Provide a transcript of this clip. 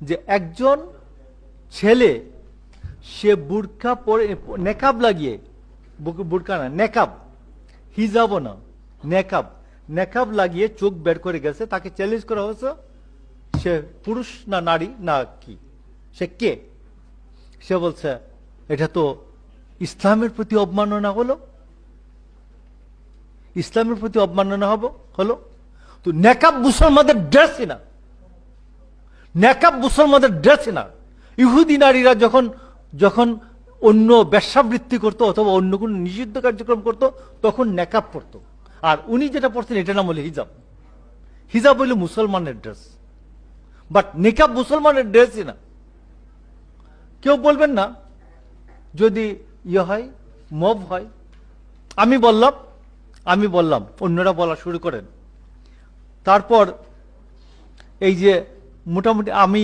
যে একজন ছেলে, সে বুর্খা পরে, নেকাব লাগিয়ে বুরকা না, নেকাব হিজাবও না, নেকাব নেকাব লাগিয়ে চোখ বের করে গেছে, তাকে চ্যালেঞ্জ করা হয়েছে, সে পুরুষ না নারী, না কি? সে কে? সে বলছে, এটা তো ইসলামের প্রতি অবমাননা হলো। ইসলামের প্রতি অবমাননা হব হলো। তো নেকাব মুসলমানদের ড্রেসই না। নেকাব মুসলমানদের ড্রেসই না। ইহুদি নারীরা যখন যখন অন্য ব্যবসাবৃত্তি করতো অথবা অন্য কোনো নিষিদ্ধ কার্যক্রম করত, তখন নেকাব পরতো। আর উনি যেটা পড়তেন এটা নাম হলো হিজাব। হিজাব হইল মুসলমানের ড্রেস। বাট নেকাব মুসলমানের ড্রেসই না। কেউ বলবেন না, যদি ইয়ে হয়, মব হয়, আমি বললাম আমি বললাম, অন্যরা বলা শুরু করেন। তারপর এই যে মোটামুটি আমি